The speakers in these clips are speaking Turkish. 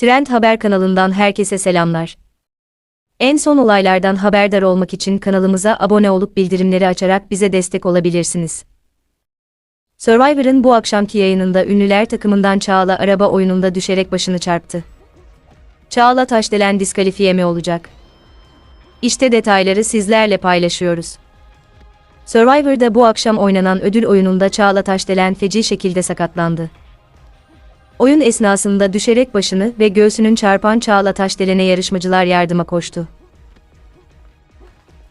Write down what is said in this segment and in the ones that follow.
Trend Haber kanalından herkese selamlar. En son olaylardan haberdar olmak için kanalımıza abone olup bildirimleri açarak bize destek olabilirsiniz. Survivor'ın bu akşamki yayınında ünlüler takımından Çağla araba oyununda düşerek başını çarptı. Çağla Taşdelen diskalifiye mi olacak? İşte detayları sizlerle paylaşıyoruz. Survivor'da bu akşam oynanan ödül oyununda Çağla Taşdelen feci şekilde sakatlandı. Oyun esnasında düşerek başını ve göğsünün çarpan Çağla Taşdelen'e yarışmacılar yardıma koştu.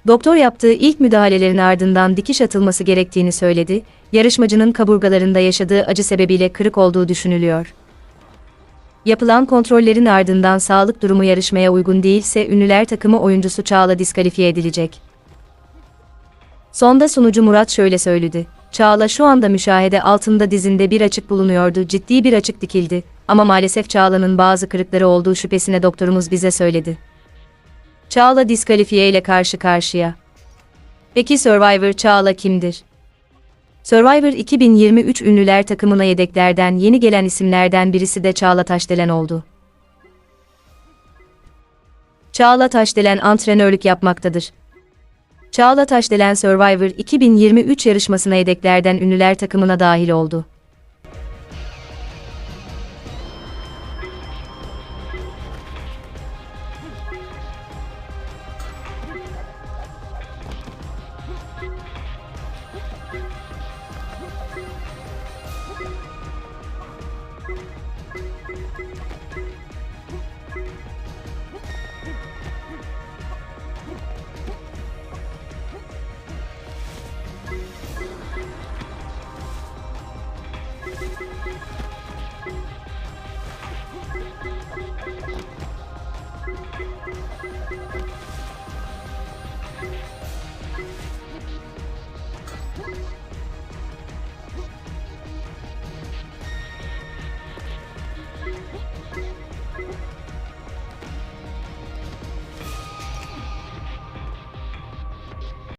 Doktor yaptığı ilk müdahalelerin ardından dikiş atılması gerektiğini söyledi, yarışmacının kaburgalarında yaşadığı acı sebebiyle kırık olduğu düşünülüyor. Yapılan kontrollerin ardından sağlık durumu yarışmaya uygun değilse ünlüler takımı oyuncusu Çağla diskalifiye edilecek. Sonda sunucu Murat şöyle söyledi. Çağla şu anda müşahede altında dizinde bir açık bulunuyordu, ciddi bir açık dikildi. Ama maalesef Çağla'nın bazı kırıkları olduğu şüphesine doktorumuz bize söyledi. Çağla diskalifiye ile karşı karşıya. Peki Survivor Çağla kimdir? Survivor 2023 ünlüler takımına yedeklerden yeni gelen isimlerden birisi de Çağla Taşdelen oldu. Çağla Taşdelen antrenörlük yapmaktadır. Çağla Taşdelen Survivor 2023 yarışmasına yedeklerden ünlüler takımına dahil oldu. Thank you.